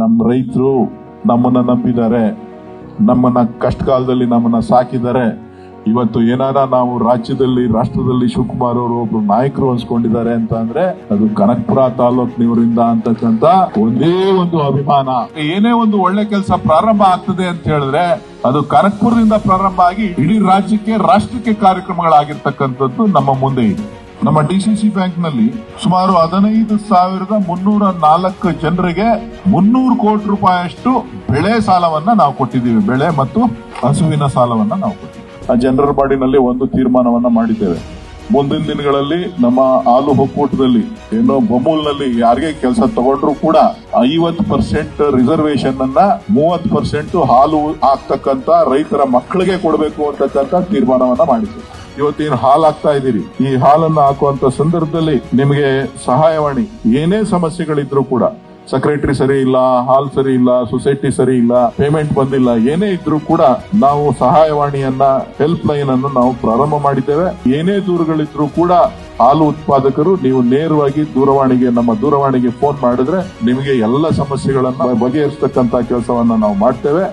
ನಮ್ಮ ರೈತರು ನಮ್ಮನ್ನು ನಂಬಿದ್ದಾರೆ, ನಮ್ಮನ್ನು ಕಷ್ಟ ಕಾಲದಲ್ಲಿ ನಮ್ಮನ್ನ ಸಾಕಿದ್ದಾರೆ. ಇವತ್ತು ಏನಾರ ನಾವು ರಾಜ್ಯದಲ್ಲಿ, ರಾಷ್ಟ್ರದಲ್ಲಿ ಶಿವಕುಮಾರ್ ಅವರು ಒಬ್ರು ನಾಯಕರು ಅನ್ಸ್ಕೊಂಡಿದ್ದಾರೆ ಅಂತ ಅಂದ್ರೆ, ಅದು ಕನಕಪುರ ತಾಲೂಕಿನವರಿಂದ ಅಂತಕ್ಕಂತ ಒಂದೇ ಒಂದು ಅಭಿಮಾನ. ಏನೇ ಒಂದು ಒಳ್ಳೆ ಕೆಲಸ ಪ್ರಾರಂಭ ಆಗ್ತದೆ ಅಂತ ಹೇಳಿದ್ರೆ, ಅದು ಕನಕಪುರದಿಂದ ಪ್ರಾರಂಭ ಆಗಿ ಇಡೀ ರಾಜ್ಯಕ್ಕೆ, ರಾಷ್ಟ್ರಕ್ಕೆ ಕಾರ್ಯಕ್ರಮಗಳಾಗಿರ್ತಕ್ಕಂಥದ್ದು ನಮ್ಮ ಮುಂದೆ ಇದೆ. ನಮ್ಮ ಡಿಸಿಸಿ ಬ್ಯಾಂಕ್ನಲ್ಲಿ ಸುಮಾರು ಹದಿನೈದು ಸಾವಿರದ ಮುನ್ನೂರ ನಾಲ್ಕು ಜನರಿಗೆ ಮುನ್ನೂರು ಕೋಟಿ ರೂಪಾಯಿಯಷ್ಟು ಬೆಳೆ ಸಾಲವನ್ನ ನಾವು ಕೊಟ್ಟಿದ್ದೀವಿ. ಬೆಳೆ ಮತ್ತು ಹಸುವಿನ ಸಾಲವನ್ನ ನಾವು ಕೊಟ್ಟಿದ್ದೀವಿ. ಆ ಜನರಲ್ ಬಾಡಿನಲ್ಲಿ ಒಂದು ತೀರ್ಮಾನವನ್ನ ಮಾಡಿದ್ದೇವೆ. ಮುಂದಿನ ದಿನಗಳಲ್ಲಿ ನಮ್ಮ ಹಾಲು ಒಕ್ಕೂಟದಲ್ಲಿ ಏನೋ ಬೊಮ್ಮೂಲ್ನಲ್ಲಿ ಯಾರಿಗೆ ಕೆಲಸ ತಗೊಂಡ್ರು ಕೂಡ ಐವತ್ತು ಪರ್ಸೆಂಟ್ ರಿಸರ್ವೇಶನ್ ಅನ್ನ ಮೂವತ್ತು ಪರ್ಸೆಂಟ್ ಹಾಲು ಆಗ್ತಕ್ಕಂತ ರೈತರ ಮಕ್ಕಳಿಗೆ ಕೊಡಬೇಕು ಅಂತಕ್ಕಂತ ತೀರ್ಮಾನವನ್ನ ಮಾಡಿದ್ವಿ ಇವತ್ತೇನು ಹಾಲು ಹಾಕ್ತಾ ಇದ್ದೀರಿ? ಈ ಹಾಲನ್ನು ಹಾಕುವಂತ ಸಂದರ್ಭದಲ್ಲಿ ನಿಮಗೆ ಸಹಾಯವಾಣಿ, ಏನೇ ಸಮಸ್ಯೆಗಳಿದ್ರು ಕೂಡ ಸೆಕ್ರೆಟರಿ ಸರಿ ಇಲ್ಲ, ಹಾಲ್ ಸರಿ ಇಲ್ಲ ಸೊಸೈಟಿ ಸರಿ ಇಲ್ಲ ಪೇಮೆಂಟ್ ಬಂದಿಲ್ಲ, ಏನೇ ಇದ್ರೂ ಕೂಡ ನಾವು ಸಹಾಯವಾಣಿಯನ್ನ ಹೆಲ್ಪ್ ಲೈನ್ ಅನ್ನು ನಾವು ಪ್ರಾರಂಭ ಮಾಡಿದ್ದೇವೆ. ಏನೇ ದೂರುಗಳಿದ್ರು ಕೂಡ ಹಾಲು ಉತ್ಪಾದಕರು, ನೀವು ನೇರವಾಗಿ ದೂರವಾಣಿಗೆ, ನಮ್ಮ ದೂರವಾಣಿಗೆ ಫೋನ್ ಮಾಡಿದ್ರೆ ನಿಮಗೆ ಎಲ್ಲ ಸಮಸ್ಯೆಗಳನ್ನ ಬಗೆಹರಿಸತಕ್ಕಂತ ಕೆಲಸವನ್ನ ನಾವು ಮಾಡ್ತೇವೆ.